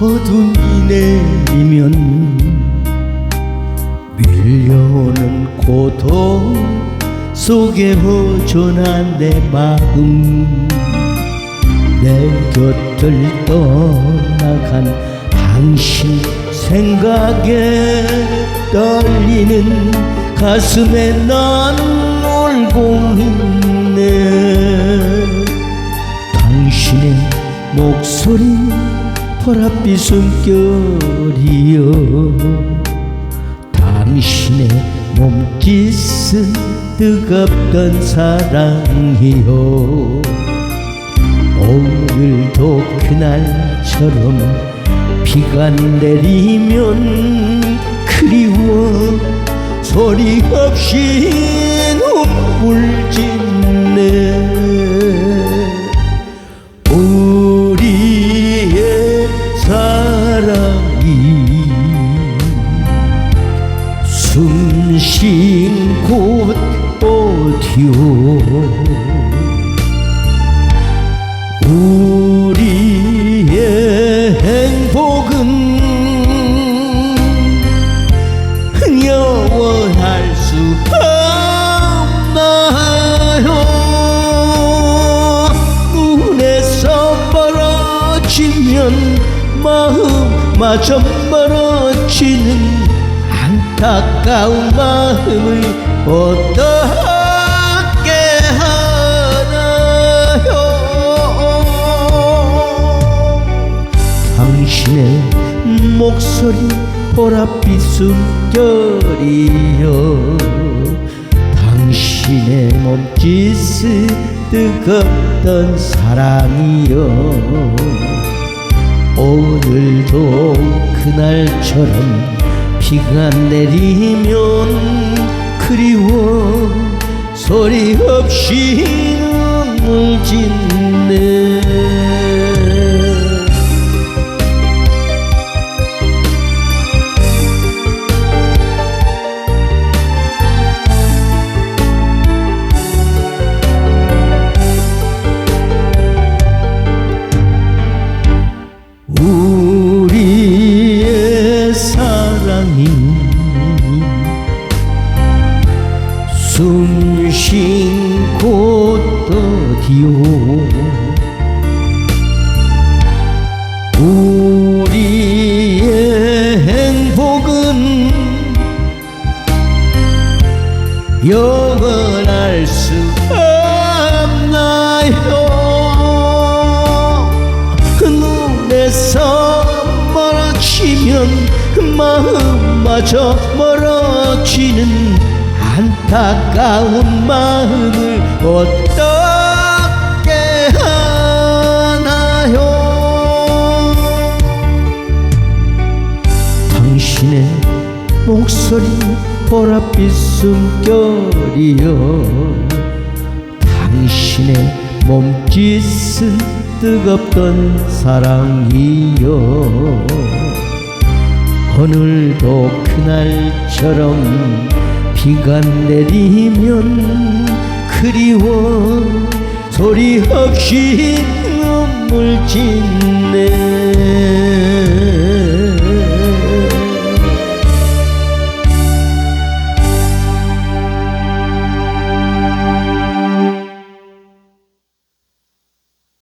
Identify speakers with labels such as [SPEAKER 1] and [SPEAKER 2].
[SPEAKER 1] 어둠이 내리면 밀려오는 고통 속에 허전한 내 마음 내 곁을 떠나간 당신 생각에 떨리는 가슴에 난 울고 있네. 당신의 목소리 보랏빛 숨결이여 당신의 몸짓은 뜨겁던 사랑이요 오늘도 그날처럼 비가 내리면 그리워 소리 없이 눈물 짓네 우리의 행복은 영원할 수 없나요? 눈에서 멀어지면 마음마저 멀어지는 안타까운 마음을 어떻 소리 보랏빛 숨결이여. 당신의 몸짓은 뜨겁던 사랑이여. 오늘도 그날처럼 비가 내리면 그리워 소리 없이 눈물 짓네 사랑이 숨 쉰 곳 어디요. 우리의 행복은 영원할 수 없나요 마음마저 멀어지는 안타까운 마음을 어떻게 하나요? 당신의 목소리 보랏빛 숨결이여 당신의 몸짓은 뜨겁던 사랑이여 오늘도 그날처럼 비가 내리면 그리워 소리 없이 눈물 짓네